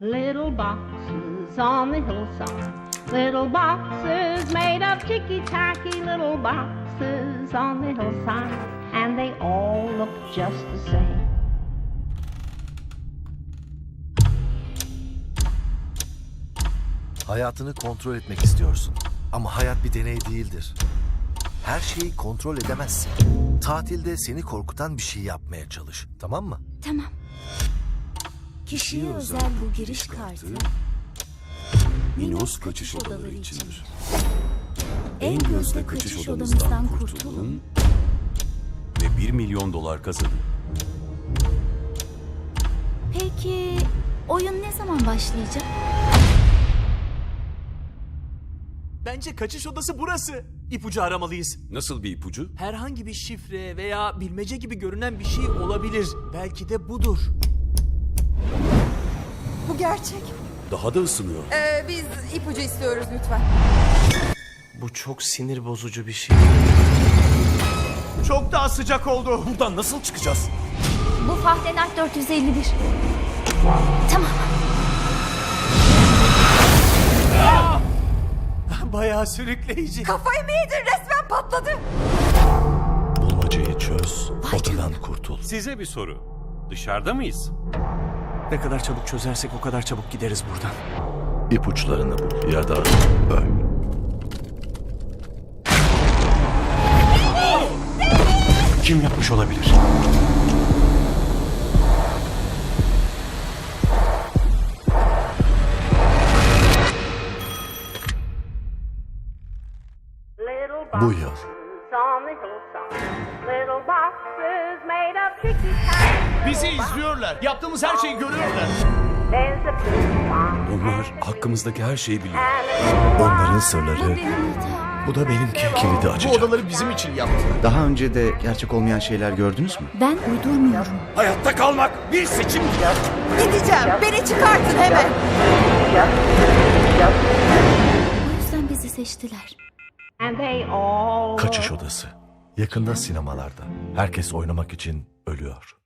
Little boxes on the hillside. Little boxes made of ticky tacky little boxes on the hillside. And they all look just the same. Hayatını kontrol etmek istiyorsun. Ama hayat bir deney değildir. Her şeyi kontrol edemezsin. Tatilde seni korkutan bir şey yapmaya çalış. Tamam mı? Tamam. Kişiye özel bu giriş kartı Minos kaçış odaları içindir. en gözde kaçış odamızdan kurtulun. Ve 1 milyon dolar kazanın. Peki oyun ne zaman başlayacak? Bence kaçış odası burası. İpucu aramalıyız. Nasıl bir ipucu? Herhangi bir şifre veya bilmece gibi görünen bir şey olabilir. Belki de budur. Bu gerçek. Daha da ısınıyor. Ee, biz ipucu istiyoruz lütfen. Bu çok sinir bozucu bir şey. Çok daha sıcak oldu. Buradan nasıl çıkacağız? Bu Fahrenheit 451. Tamam. Bayağı sürükleyici. Kafayı mı yedin? Resmen patladı. Bulmacayı çöz, Vay odadan kurtul. Size bir soru. Dışarıda mıyız? Ne kadar çabuk çözersek o kadar çabuk gideriz buradan. İpuçlarını bul ya da öl. Kim yapmış olabilir? Little Bu yıl Bizi izliyorlar. Yaptığımız her şeyi görüyorlar. Onlar hakkımızdaki her şeyi biliyor. onların sırları. Bu da benimki. kilidi Bu açacak. odaları bizim için yaptı. Daha önce de gerçek olmayan şeyler gördünüz mü? Ben uydurmuyorum. Hayatta kalmak bir seçim. Gideceğim. Beni çıkartın hemen. O yüzden bizi seçtiler. Kaçış odası. Yakında sinemalarda. Herkes oynamak için ölüyor.